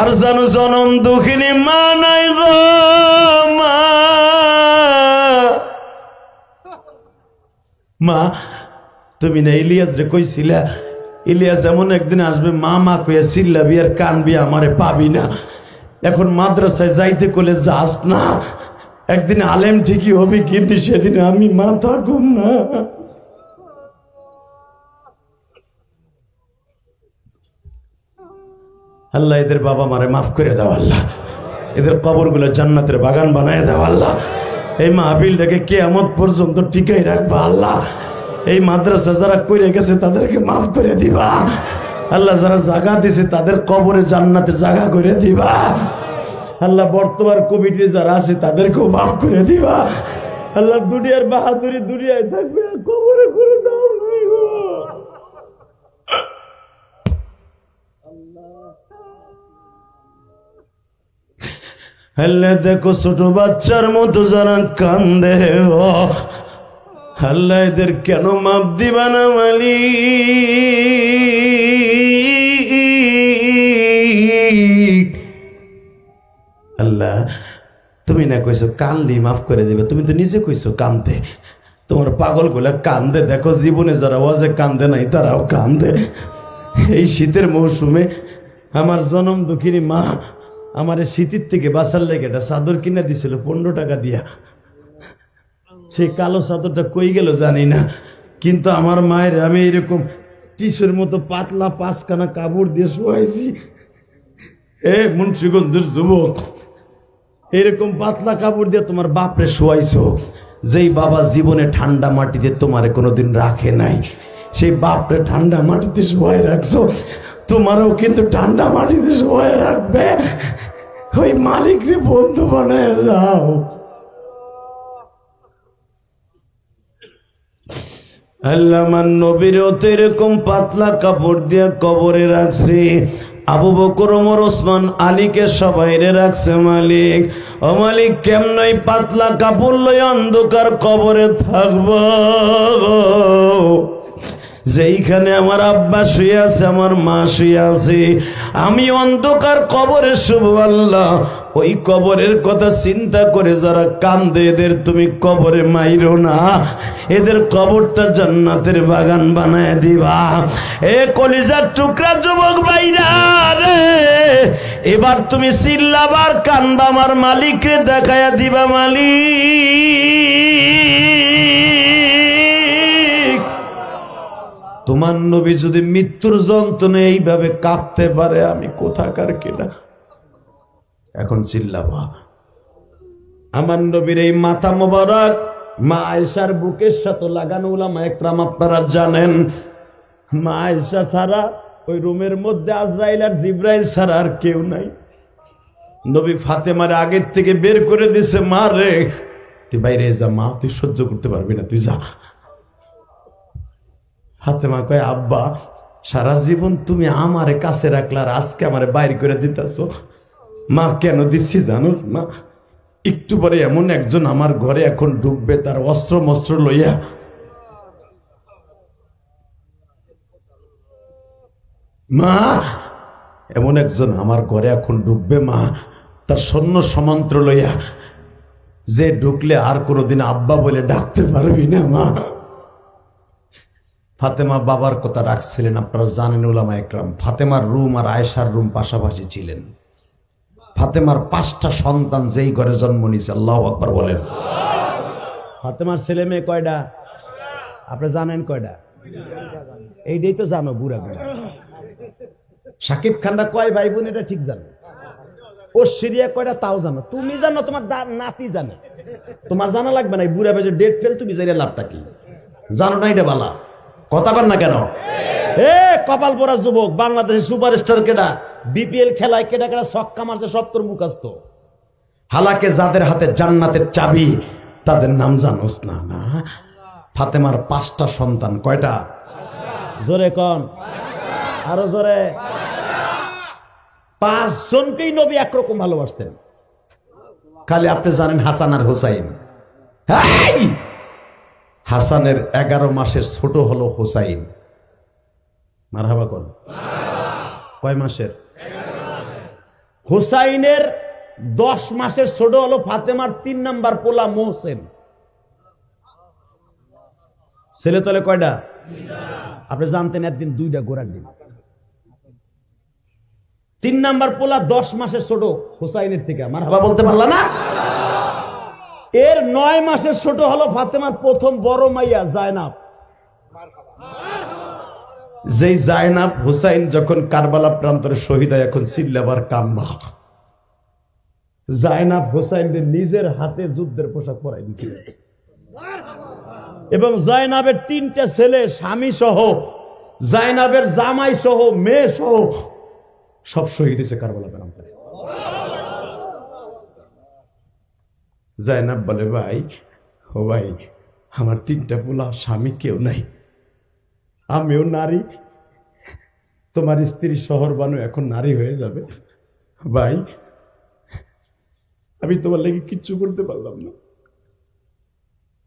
আর যেন জনম দুঃখিনী মা নাই গো মা। মা, তুমি না ইলিয়াস রে কইছিলা, ইলিয়াস এমন একদিন আসবে, মা মা কইয়া চিল্লাবি আর কানবি আমারে পাবি না। এখন মাদ্রাসায় যাইতে কলে যাস না। একদিন আলেম ঠিকই হবে, কিন্তু সেদিন আমি মা থাকুম না। আল্লাহ, এদের বাবা মারে মাফ করে দাও আল্লাহ। এদের কবরগুলো জান্নাতের বাগান বানায় দাও আল্লাহ। এই মাহফিলটাকে কেয়ামত পর্যন্ত টিকাই রাখবা আল্লাহ। এই মাদ্রাসা যারা করে গেছে, তাদেরকে মাফ করে দিবা। আল্লাহ যারা জায়গা দিছে, তাদের কবরে জান্নাতের জায়গা করে দিবা। আল্লাহ, বর্তমান কমিটি যারা আছে, তাদেরকেও মাফ করে দিবা। আল্লাহ, দুনিয়ার বাহাদুরি দুনিয়ায় থাকবে, কবরে করে দাও নাই দেখো ছোট বাচ্চার মতো যারা কান্দে আল্লাহ এদের কেন মাপ দিবা না মালিক? আল্লাহ, তুমি না কইছো কানলি মাফ করে দিবে। তুমি তো নিজে কইছো কান্দে। তোমার পাগলগুলা কান্দে। দেখো জীবনে যারা ওয়াজে কান্দে নাই, তারাও কান্দে। এই শীতের মৌসুমে আমার জনম দুঃখিনী মা আমার শীতের থেকে বাসার লেগে একটা চাদর কিনে দিছিল, পনেরো টাকা দিয়া। সেই কালো চাদরটা কই গেল জানি না, কিন্তু আমার মায়ের আমি এরকম টিসের মতো পাতলা পাঁচখানা কাপড় দিয়ে শোয়াইছি। এ মুন্সিগঞ্জের যুবক, এরকম পাতলা কাপড় দিয়ে তোমার বাপরে শোয়াইছো, যেই বাবা জীবনে ঠান্ডা মাটিতে তোমারে কোনোদিন রাখে নাই, সেই বাপরে ঠান্ডা মাটিতে শোয়াই রাখছো। তোমারও কিন্তু ঠান্ডা মাটিতে শোয়াই রাখবে। ওই মালিকরে বন্ধু বানায় যাও। আল্লাহ আমার নবীরও তো এরকম পাতলা কাপড় দিয়ে কবরে রাখছে। আবু বকর, ওমর, ওসমান, আলীকে সবাইরে রাখছে মালিক। ও মালিক, কেমনই পাতলা কাপড় লই অন্ধকার কবরে থাকব। যেইখানে আমার আব্বা শুয়ে আছে, আমার মা শুয়ে আছে, আমি অন্ধকার কবরে শুভ আল্লাহ। ওই কবরের কথা চিন্তা করে যারা কান্দে, এদের তুমি কবরে মাইরো না। এদের কবরটা জান্নাতের বাগান বানায় দিবা। এ কলিজার টুকরা যুবক বাইরা রে, এবার তুমি চিল্লাবার কানবা আমার মালিকরে দেখায়া দিবা, মালিক। তোমার নবী যদি মৃত্যুর যন্ত্রণে এইভাবে কাঁপতে পারে, আমি কোথাকার কিনা? এখন চিল্লাবা। আমার নবীর এই মাথা মোবারক, মা আয়সার বুকের সাথে লাগানো উলামা একরাম আপনারা জানেন। মা আয়সা ছাড়া ওই রুমের মধ্যে আজরাইল আর জিব্রাইল ছাড়া আর কেউ নাই। নবী ফাতেমার আগের থেকে বের করে দিছে, মা রে, তুই বাইরে যা, মা, তুই সহ্য করতে পারবি না, তুই যা। ফাতেমা কয়, আব্বা, সারা জীবন তুমি আমারে কাছে রাখলা আর আজকে আমার বাইর করে দিতেছ। মা, কেন দিচ্ছি জানো? মা, একটু পরে এমন একজন আমার ঘরে এখন ঢুকবে, তার অস্ত্র মস্ত্র লইয়া। মা, এমন একজন আমার ঘরে এখন ঢুকবে, মা, তার সৈন্য সমান্ত্র লইয়া। যে ঢুকলে আর কোনোদিন আব্বা বলে ডাকতে পারবি না, মা। ফাতেমা বাবার কথা রাখছিলেন আপনারা জানেন ওলামা একরাম। ফাতেমার রুম আর আয়েশার রুম পাশাপাশি ছিলেন। ফাতেমার পাঁচটা সন্তান যেই ঘরে জন্ম নিয়েছে, আল্লাহ আকবর বলেন। ফাতেমার ছেলে মেয়ে কয়টা? আপনি জানেন কয়টা? এইটাই তো জানো বুড়া বুড়া। সাকিব খানরা কয় ভাই বোন, এটা ঠিক জানো। ও সিরিয়া কয়টা, তাও জানো। তুমি জানো, তোমার নাতি জানে। তোমার জানা লাগবে না বুড়া বেজে ডেট ফেল তুমি জানি লাভটা কি? জানো না এটা বালা। কথা বল না কেন? এ, কপাল পরা যুবক বাংলাদেশের সুপারস্টার কেডা? বিপিএল খেলায় কেডা কেডা ছক্কা মারছে সপ্তর মুখাস্ত হালাকে যাদের হাতে জান্নাতের চাবি, তাদের নাম জানোস না না? ফাতেমার পাঁচটা সন্তান, কয়টা? জোরে কন। আরও জোরে। পাঁচজনকেই নবী একরকম ভালোবাসতেন। খালি আপনি জানেন হাসান আর হুসাইন। হেই! হাসানের এগারো মাসের ছোট হলো হুসাইন। মারহাবা কন। কয় মাসের? হুসাইনের দশ মাসের ছোট হলো ফাতেমার তিন নাম্বার পোলা মোহসেন। ছেলে তলে কয়টা আপনি জানতেন একদিন দুইটা গোড়ার দিন তিন নাম্বার পোলা দশ মাসের ছোট হোসাইনের থেকে। আমার হাবা বলতে পারলা না? এর নয় মাসের ছোট হলো ফাতেমার প্রথম বড় মাইয়া জায়নাব। যেই জায়নাব হুসাইন যখন কারবালা প্রান্তরে শহীদ হয়, এখন চিল্লাবার কাম্বা জায়নাব হুসাইনদের নিজের হাতে যুদ্ধের পোশাক পরাই দিয়েছিলেন এবং জয়নাবের তিনটা ছেলে, স্বামী সহ, জায়নাবের জামাই সহ, মেয়ে সহ, সব শহীদ হয়েছে কারবালা প্রান্তরে। জায়নাব বলে, ভাই, ও ভাই, আমার তিনটা পোলা, স্বামী কেউ নাই। আমিও নারী। তোমার স্ত্রী শহর বানু এখন নারী হয়ে যাবে। ভাই, আমি তোমার লেগে কিচ্ছু করতে পারলাম না।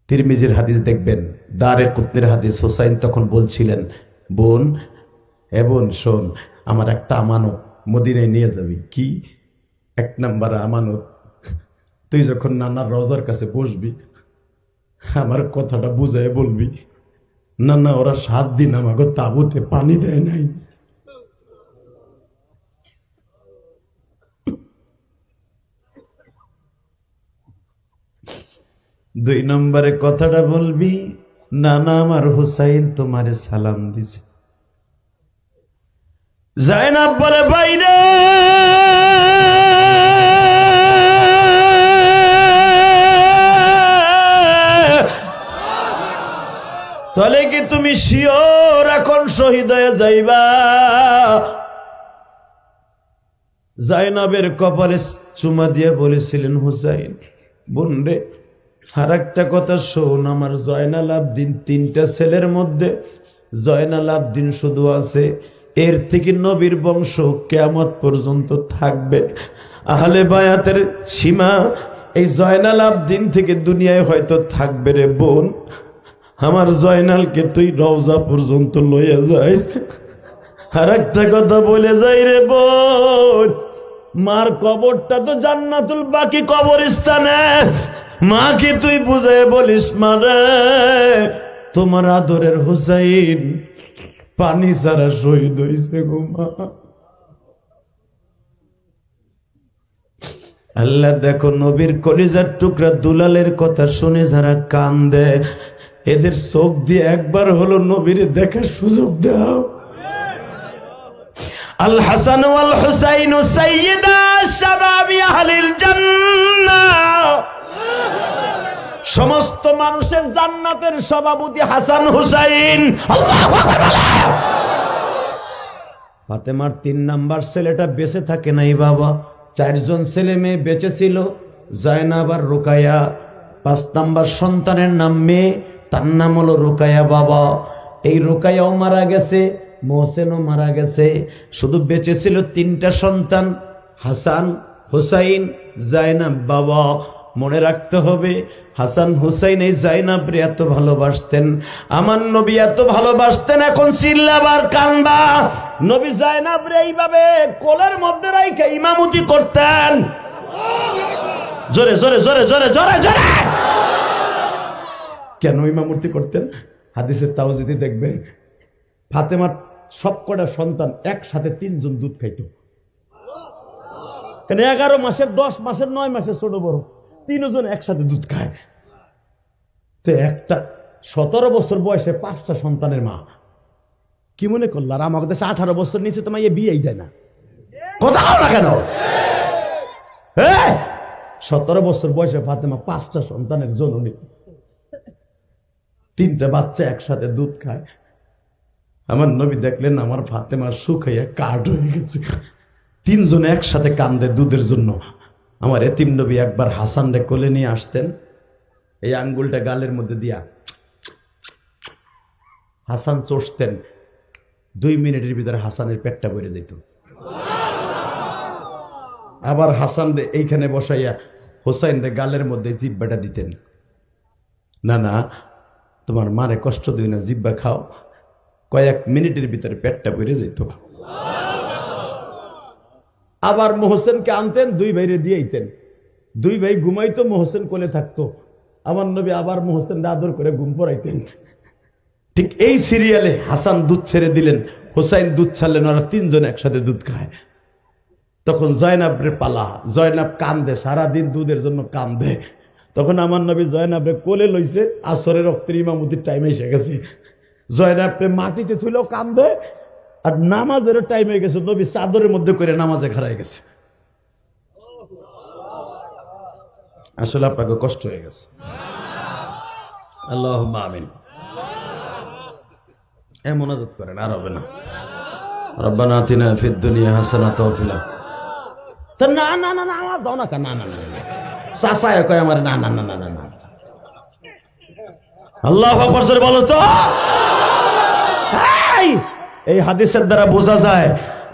তিরমিজির হাদিস দেখবেন, দারে কুতনের হাদিস হোসাইন তখন বলছিলেন, বোন, এ বোন, শোন, আমার একটা আমানত মদিনায় নিয়ে যাবি। কি? এক নাম্বার আমানত তুই যখন নানার রজার কাছে বসবি, আমার কথাটা বুঝায় বলবি না ওরা সাত দিন আমাকে তাবুতে পানি দেয় নাই। দুই নম্বরে কথাটা বলবি না না আমার হুসাইন তোমারে সালাম দিছে। জায়নাব বলে, বাইরে! তাহলে কি তুমি শিওর এখন শহীদ হয়ে যাইবা? জাইনাবের কপালে চুমা দিয়ে বলেছিলেন, হুসাইন, বোন রে আর একটা কথা শোন, আমার জয়নাল আবদিন তিনটা ছেলের মধ্যে জয়নাল আবদিন শুধু আছে, এর থেকে নবীর বংশ কেয়ামত পর্যন্ত থাকবে। আহলে বায়াতের সীমা এই জয়নাল আবদিন থেকে দুনিয়ায় হয়তো থাকবে রে বোন। আমার জয়নালকে তুই রওজা পর্যন্ত লইয়া যাইস। আর একটা কথা বলে যাই রে বোন, মার কবরটা তো জান্নাতুল বাকি কবরস্থানে। মাকে তুই বুঝে বলিস মারে তোমার আদরের হুসাইন পানি সারা শহীদ হয়েছে গো মা। আল্লাহ দেখো নবীর কলিজার টুকরা দুলালের কথা শুনে যারা কান দেয় এদের চোখ দিয়ে একবার হলো নবীর দেখার সুযোগ দাও আল হাসান ওয়াল হুসাইন সমস্ত মানুষের জান্নাতের সভাপতি হাসান হুসাইন। ফাতেমার তিন নাম্বার ছেলেটা বেঁচে থাকে নাই বাবা। চারজন ছেলে মেয়ে বেঁচে ছিল। আর রোকায়া। পাঁচ নাম্বার সন্তানের নাম মেয়ে। তার নাম হলো রোকায়া বাবা। এই রোকায়াও মারা গেছে মোহসেনও মারা গেছে। শুধু বেঁচে ছিল তিনটা সন্তান, হাসান, হুসাইন জায়নাব বাবা। মনে রাখতে হবে, হাসান, হুসাইন এই জাইনাবরে এত ভালোবাসতেন। আমার নবী এত ভালোবাসতেন, এখন চিল্লাবার কানবা। নবী জাইনাবরে এইভাবে কোলের মধ্যে রাইখে ইমামতি করতেন। জোরে জোরে জোরে জোরে জোরে জোরে! কেন ইমামতি করতেন? হাদিসের তাও যদি দেখবেন, ফাতেমার সবকটা সন্তান একসাথে তিনজন দুধ খাইতো। কেন এগারো মাসের, দশ মাসের, নয় মাসের ছোট বড়, তিনজন একসাথে দুধ খায়। তো একটা সতেরো বছর বয়সে পাঁচটা সন্তানের মা। কি মনে করল? আর আমাকে দেশে আঠারো বছর নিচে তোমায় ইয়ে বিয়েই দেয় না। কথা কও না কেন? হ্যাঁ? সতেরো বছর বয়সে ফাতেমা পাঁচটা সন্তানের জননী। তিনটা বাচ্চা একসাথে দুধ খায়। আমার নবী দেখলেন আমার ফাতেমার সুখ হইয়া কাঠ হয়ে গেছে। তিনজন একসাথে কান্দে দুধের জন্য। আমার এতিম নবী একবার হাসান রে কোলে নিয়ে আসতেন। এই আঙ্গুলটা গালের মধ্যে দিয়া হাসান চষতেন। দুই মিনিটের ভিতরে হাসানের পেটটা বেড়ে যেত আবার হাসান এইখানে বসাইয়া হোসাইন রে গালের মধ্যে জিব্বাটা দিতেন। না না তোমার মারে কষ্ট দিই না, জিব্বা খাও। কয়েক মিনিটের ভিতরে পেটটা বেড়ে যেত আবার মোহসেনকে আনতেন, দুই ভাইরে দিয়েইতেন দুই ভাই ঘুমাইতো, মোহসেন কোলে থাকতো। আমার নবী আবার মোহসেন আদর করে ঘুম পড়াইতেন। ঠিক এই সিরিয়ালে হাসান দুধ ছেড়ে দিলেন, হোসাইন দুধ ছাড়লেন, ওরা তিনজন একসাথে দুধ খায়। তখন জয়নাবরে পালা, জয়নাব কান্দে, সারাদিন দুধের জন্য কান্দে। তখন আমার নবী জয়নাবরে কোলে লইছে, আসরের রক্তের ইমামতির টাইম এসে গেছে। জয়নাবরে মাটিতে তুলেও কান্দে আর নামাজেরও টাইম হয়ে গেছে, নবী চাদরের মধ্যে করে নামাজে খারাই গেছে। আসলে আপনাকে কষ্ট হয়ে গেছে। আল্লাহ আমিন। এ মোনাজাত করেন, আর হবে না। রব্বানা আতিনা ফিদ দুনিয়া হাসানাত ওয়া ফিল তা না না না না, আমার দাও না না না। চাষায় কয় আমার, না না না না না আল্লাহ বলো তো এই! হাদিসের দ্বারা বোঝা যায়,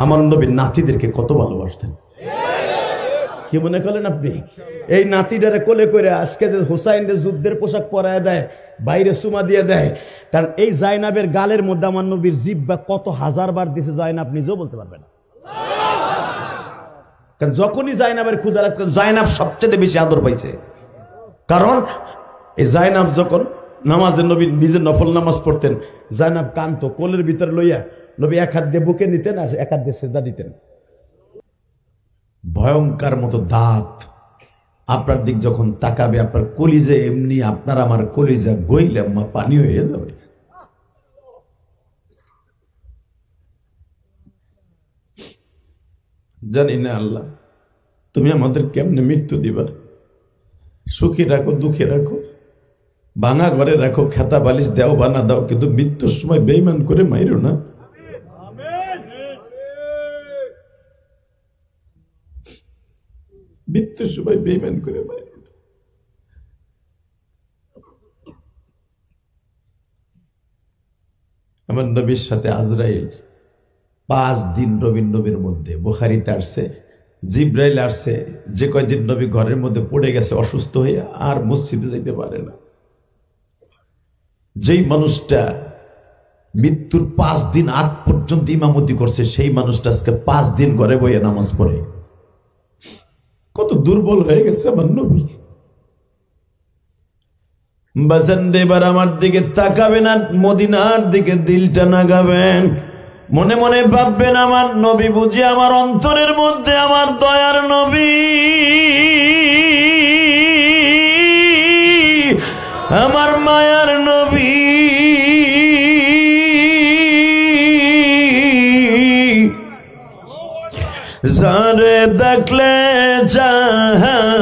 আমার নবী নাতিদেরকে কত ভালোবাসতেন কি মনে করলেন আপনি এই নাতিটারে কোলে করে আজকে যে হুসাইনদের যুদ্ধের পোশাক পরায় দেয়, বাইরে সুমা দিয়ে দেয়, কারণ এই জাইনাবের গালের মধ্যে আমার নবীর জিব্বা কত হাজার বার দিছে জাইনাব নিজেও বলতে পারবেন না। কারণ যখনই জাইনাবের ক্ষুদা লাগতো, জাইনাব সবচেয়ে বেশি আদর পাইছে। কারণ এই জাইনাব যখন নামাজের নবী নিজে নফল নামাজ পড়তেন, জাইনাব কান্ত কোলের ভিতরে লইয়া নবী এক হাত দিয়ে বুকে নিতেন আর এক হাত দিয়ে দিতেন। ভয়ঙ্কর মতো দাঁত। আপনার দিক যখন তাকাবে, আপনার কলিজে এমনি, আপনার আমার কলিজা গইলে পানি হয়ে যাবে। জানি না আল্লাহ, তুমি আমাদের কেমনে মৃত্যু দিবা? সুখী রাখো, দুঃখে রাখো, ভাঙা ঘরে রাখো, খেতা, বালিশ দেও, বানা দাও, কিন্তু মৃত্যুর সময় বেইমান করে মাইরো না। মৃত্যুর সময় বেইমান করে আমার নবীর সাথে আজরাইল পাঁচ দিন নবীন নবীর মধ্যে। বুখারিতে আসছে, জিব্রাইল আসছে, যে কয়দিন নবী ঘরের মধ্যে পড়ে গেছে, অসুস্থ হয়ে আর মসজিদে যাইতে পারে না। যেই মানুষটা মৃত্যুর পাঁচ দিন আগ পর্যন্ত ইমামতি করছে, সেই মানুষটা আজকে পাঁচ দিন ঘরে বইয়ে নামাজ পড়ে। কত দুর্বল হয়ে গেছে আমার নবী। বাজান এবার আমার দিকে তাকাবেন আর মদিনার দিকে দিলটা নাগাবেন। মনে মনে ভাববেন আমার নবী, বুঝি আমার অন্তরের মধ্যে আমার দয়ার নবী। আমার মায়ার নবী। যারে দেখলে জাহান্নামের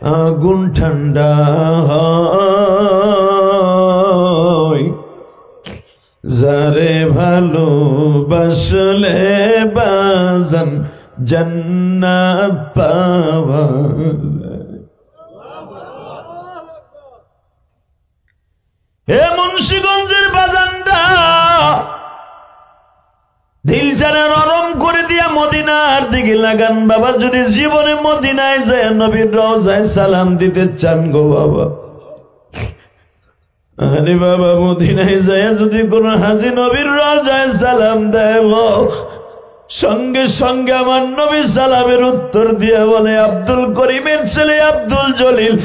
আগুন ঠান্ডা হয়। যারে ভালোবাসলে বাজান জান্নাত পাওয়া হে মুন্সিগঞ্জের বাজানটা দিলটারে নরম করে দিয়া মদিনার দিকে লাগান, বাবা, যদি জীবনে মদিনায় যায়, নবীর রওজায় সালাম দিতে চান গো বাবা। আরে বাবা, মদিনায় যায় যদি কোন হাজি নবীর রওজায় সালাম দেয় সঙ্গে সঙ্গে আমার নবী সালামের উত্তর দিয়ে বলে, আব্দুল করিমের ছেলে আব্দুল জলিল,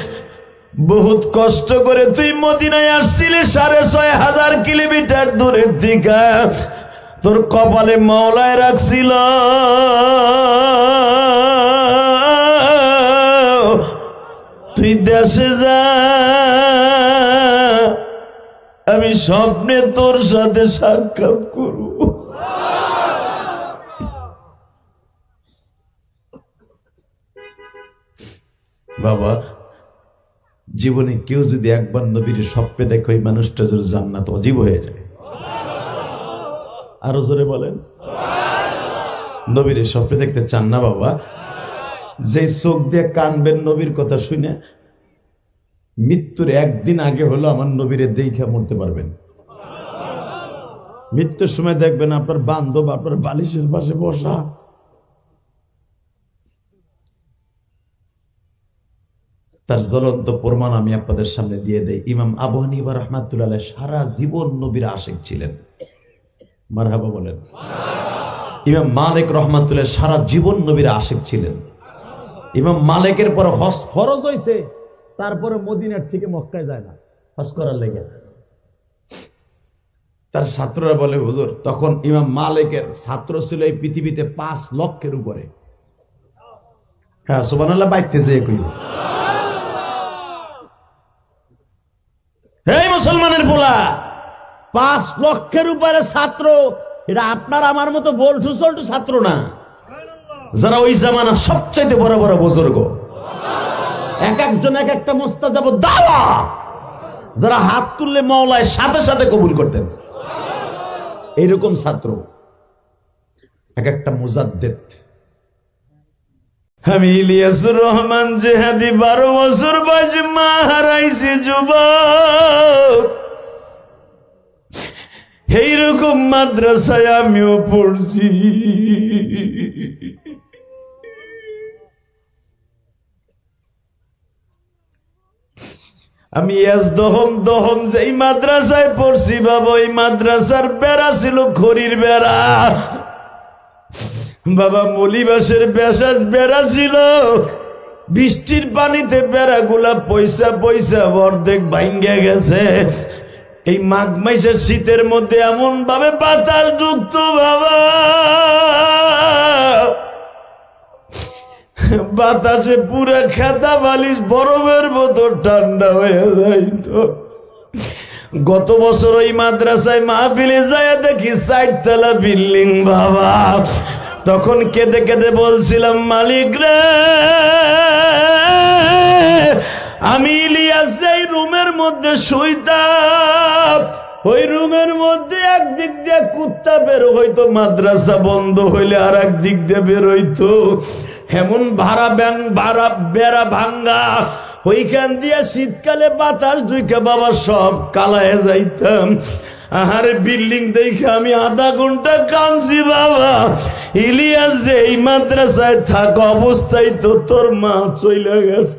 বহুত কষ্ট করে তুই মদিনায় আসছিলি সাড়ে ছয় হাজার কিলোমিটার দূরের দিকা। তোর কপালে মাওলায় রাখছিল। তুই দেশে যা। আমি স্বপ্নে তোর সাথে সাক্ষাৎ করব। বাবা, জীবনে কেউ যদি একবার নবীর স্বপ্নে দেখে ওই মানুষটা যদি জান্নাত অজীব হয়ে যায়, আরও জোরে বলেন। নবীর স্বপ্নে দেখতে চান না বাবা? যে চোখ দিয়ে কানবেন, নবীর কথা শুনে মৃত্যুর একদিন আগে হলো আমার নবীরে দেখা মরতে পারবেন। মৃত্যুর সময় দেখবেন আপনার বান্ধব, আপনার বালিশের পাশে বসা। তার জ্বলন্ত প্রমাণ আমি আপনাদের সামনে দিয়ে দেই। ইমাম আবু হানিফা রহমাতুল্লাহ সারা জীবন নবীর আশেক ছিলেন। মারহাবা বলেন। ইমাম মালিক রহমাতুল্লাহ সারা জীবন নবীর আশিক ছিলেন। ইমাম মালিকের পর হস ফরজ হয়েছে তারপরে মদিনার থেকে মক্কায় যায় না, হজ করার লেগে। তার ছাত্ররা বলে, হুজুর, তখন ইমাম মালিকের ছাত্র ছিল এই পৃথিবীতে পাঁচ লক্ষের উপরে। হ্যাঁ সুবানাল্লাহ বাইতে যে কইব এই মুসলমানের পোলা, পাঁচ লক্ষের উপরে ছাত্র, এটা আপনার আমার মতো বল্টু সল্টু ছাত্র না। যারা ওই জামানা সবচাইতে বড় বড় বুজুর্গ। এক একজন এক একটা মোস্তা যাব দাওয়া। যারা হাত তুললে মাওলায় সাথে সাথে কবুল করতেন। এইরকম ছাত্র। এক একটা মুজাদ্দেদ। রহমান জেহাদি বারো বছর বয়স মা হারাইছে এইরকম মাদ্রাসায় আমিও পড়ছি। আমি এস দহম দহম যেই মাদ্রাসায় পড়ছি বাবা, ওই মাদ্রাসার বেড়া ছিল খড়ির বেড়া। বাবা, মলিবাসের বেশাজ বেড়া ছিল। বৃষ্টির পানিতে বেড়াগুলা পয়সা পয়সা অর্ধেক ভাঙ্গে গেছে। এই মাঘ মাসের শীতের মধ্যে এমন ভাবে বাতাস ঢুকতো বাবা। বাতাসে পুরো খেতা বালিশ বরফের মতো ঠান্ডা হয়ে যাইতো গত বছর ওই মাদ্রাসায় মাহফিলে যায় দেখি সাইড তলা বিল্ডিং, বাবা। তখন কেঁদে কেঁদে বলছিলাম, মালিক রে, আমি ইলিয়াস রুমের মধ্যে শুইতাম ওই রুমের মধ্যে একদিক দিয়ে কুত্তা বের হইতো, মাদ্রাসা বন্ধ হইলে আর একদিক দিয়ে বের হইতো। এমন ভাড়া ব্যাং ভাড়া বেড়া ভাঙ্গা। ওইখান দিয়ে শীতকালে বাতাস ঢুকে বাবা সব কালায় যাইতাম। আহারে বিল্ডিং দেখে আমি আধা ঘণ্টা কাঁদছি বাবা। ইলিয়াস রে, এই মাদ্রাসায় থাক অবস্থায় তো তোর মা চলে গেছে।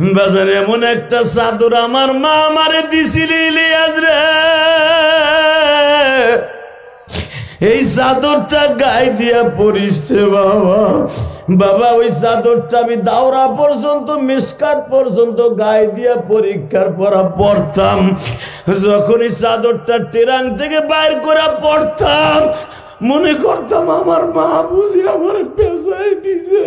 বাজারে এমন একটা চাদর আমার মা আমারে দিছিল ইলিয়াস এই চাদরটা গায়ে দিয়া পরিস রে বাবা। বাবা, ওই চাদরটা আমি দাওরা পর্যন্ত মিসকাট পর্যন্ত গায়ে দিয়া পরীক্ষার পড়া পড়তাম। যখন এই চাদরটা টেরাং থেকে বাইর করে পড়তাম, মনে করতাম আমার মা বুঝি আমার পেশায় দিছে।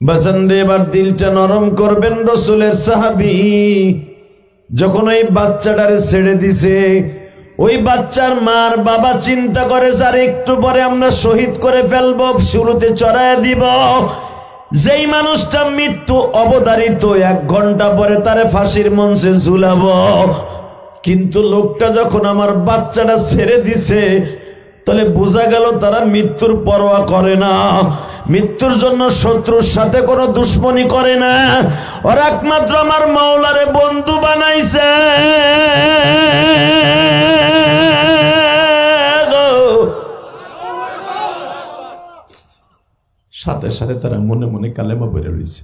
বাসান এবার দিলটা নরম করবেন রসুলের সাহাবি। যখন ওই বাচ্চাটারে ছেড়ে দিছে, ওই বাচ্চার মার বাবা চিন্তা করে স্যার একটু পরে আমরা শহীদ করে ফেলব, শুরুতে চড়ায় দিব। যেই মানুষটা মৃত্যু অবধারিত, এক ঘণ্টা পরে তারে ফাঁসির মঞ্চে ঝুলাবো। কিন্তু লোকটা যখন আমার বাচ্চাটা ছেড়ে দিছে, তাহলে বোঝা গেল তারা মৃত্যুর পরোয়া করে না। মৃত্যুর জন্য শত্রুর সাথে কোনো দুশ্মনী করে না। ওরা একমাত্র আমার মাওলারে বন্ধু বানাইছে। সাথে সাথে তারা মনে মনে কালেমা বেড়ে রয়েছে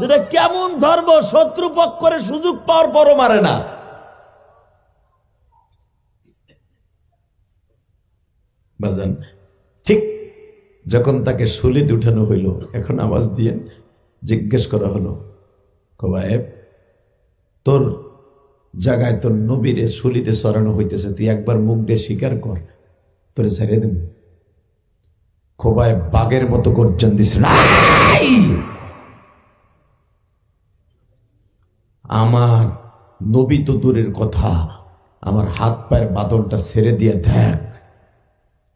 যেটা কেমন ধর্ম শত্রু পক্ষরে সুযোগ পাওয়ার পরও মারে না। বাজান ঠিক যখন তাকে সুলিদ উঠানো হইল, এখন আওয়াজ দিয়ে জিজ্ঞেস করা হলো, কবায়েব, তোর জায়গায় তোর নবীরে সুলিতে সরানো হইতেছে, তুই একবার মুখ দিয়ে স্বীকার কর, তোরে ছেড়ে দেব খোবায় বাঘের মতো গর্জন "নাই!" আমার নবী তো দূরের কথা, আমার হাত পায়ের বাদনটা ছেড়ে দিয়ে দেখ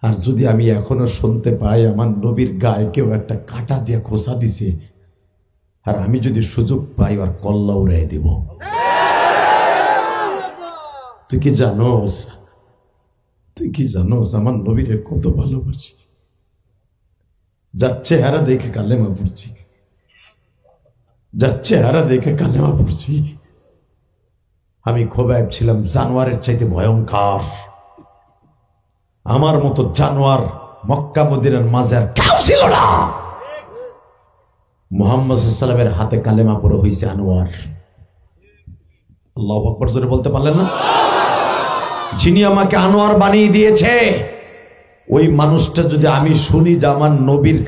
আর যদি আমি এখনও শুনতে পাই আমার নবীর গায়ে কেউ একটা কাটা দিয়ে খোসা দিছে, আর আমি যদি সুযোগ পাই আর কল্লা উড়াই দিব। তুই কি জানোস? তুই কি জানোস আমার নবীরে কত ভালোবাসি? যার চেহারা দেখে কালেমা পড়ছি। যার চেহারা দেখে কালেমা পড়ছি। আমি খোবায় ছিলাম জানোয়ারের চাইতে ভয়ঙ্কর। আমার মতো জানোয়ার মক্কা মদিনার মাঝে আর কেউ ছিল না। মোহাম্মদ সাল্লামের হাতে কালেমা পড়ে হয়েছে আনোয়ার। আল্লাহ আকবর জোরে বলতে পারলেন না? যিনি আমাকে আনোয়ার বানিয়ে দিয়েছে, ওই মানুষটা যদি আমি শুনি যে আমার নবীর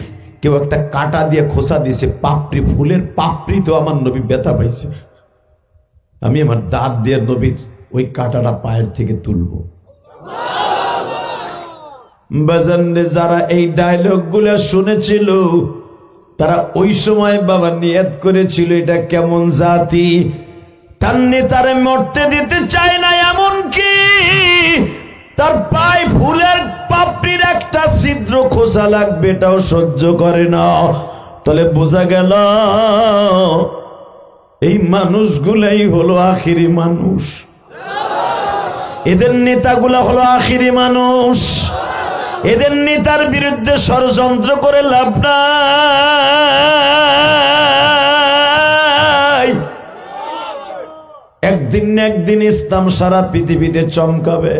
কেউ একটা কাটা দিয়ে খোসা দিয়েছে, পাপড়ি, ফুলের পাপড়ি তো আমার নবী ব্যথা পাইছে। আমি আমার দাঁত দিয়ে নবীর ওই কাটাটা পায়ের থেকে তুলবো। বাজানে যারা এই ডায়লগগুলা শুনেছিল, তারা ওই সময় বাবা নিয়ত করেছিল, এটা কেমন জাতি? তার নেতারে মরতে দিতে চায় না এমন কি? তার পায়ে ফুলের পাপড়ির একটা ছিদ্র খোসা লাগবে, এটাও সহ্য করে না। তাহলে বোঝা গেল, এই মানুষগুলাই হলো আখিরি মানুষ। এদের নেতাগুলা হলো আখিরি মানুষ। এদের নেতার বিরুদ্ধে ষড়যন্ত্র করে লাভ নাই। একদিন একদিন ইসলাম সারা পৃথিবীতে চমকাবে।